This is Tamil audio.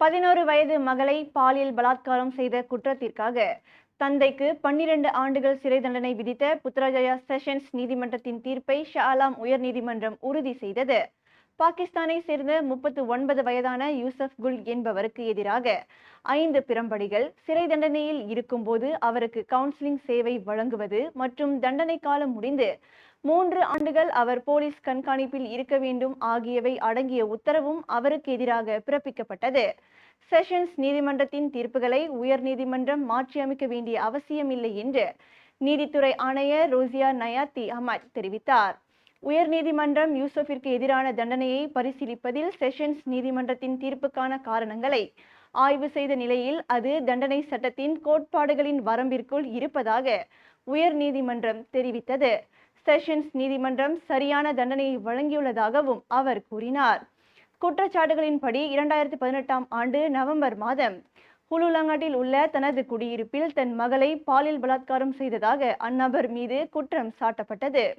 பதினோரு வயது மகளை பாலியல் பலாத்காரம் செய்த குற்றத்திற்காக தந்தைக்கு பன்னிரண்டு ஆண்டுகள் சிறை தண்டனை விதித்த புத்ராஜயா செஷன்ஸ் நீதிமன்றத்தின் தீர்ப்பை ஷாலாம் உயர்நீதிமன்றம் உறுதி செய்தது. பாகிஸ்தானை சேர்ந்த முப்பத்து ஒன்பது வயதான யூசப் குல் என்பவருக்கு எதிராக ஐந்து பிரம்படிகள் சிறை தண்டனையில் இருக்கும்போது அவருக்கு கவுன்சிலிங் சேவை வழங்குவது மற்றும் தண்டனை காலம் முடிந்து மூன்று ஆண்டுகள் அவர் போலீஸ் கண்காணிப்பில் இருக்க வேண்டும் ஆகியவை அடங்கிய உத்தரவும் அவருக்கு எதிராக பிறப்பிக்கப்பட்டது. செஷன்ஸ் நீதிமன்றத்தின் தீர்ப்புகளை உயர் நீதிமன்றம் மாற்றியமைக்க வேண்டிய அவசியமில்லை என்று நீதித்துறை ஆணையர் ரோசியா நயாத்தி அஹமத் தெரிவித்தார். உயர் நீதிமன்றம் யூசஃபிற்கு எதிரான தண்டனையை பரிசீலிப்பதில் செஷன்ஸ் நீதிமன்றத்தின் தீர்ப்புக்கான காரணங்களை ஆய்வு செய்த நிலையில் அது தண்டனை சட்டத்தின் கோட்பாடுகளின் வரம்பிற்குள் இருப்பதாக உயர் நீதிமன்றம் தெரிவித்தது. செஷன்ஸ் நீதிமன்றம் சரியான தண்டனையை வழங்கியுள்ளதாகவும் அவர் கூறினார். குற்றச்சாட்டுகளின்படி இரண்டாயிரத்தி பதினெட்டாம் ஆண்டு நவம்பர் மாதம் ஹுலுலங்காட்டில் உள்ள தனது குடியிருப்பில் தன் மகளை பாலியல் பலாத்காரம் செய்ததாக அந்நபர் மீது குற்றம் சாட்டப்பட்டது.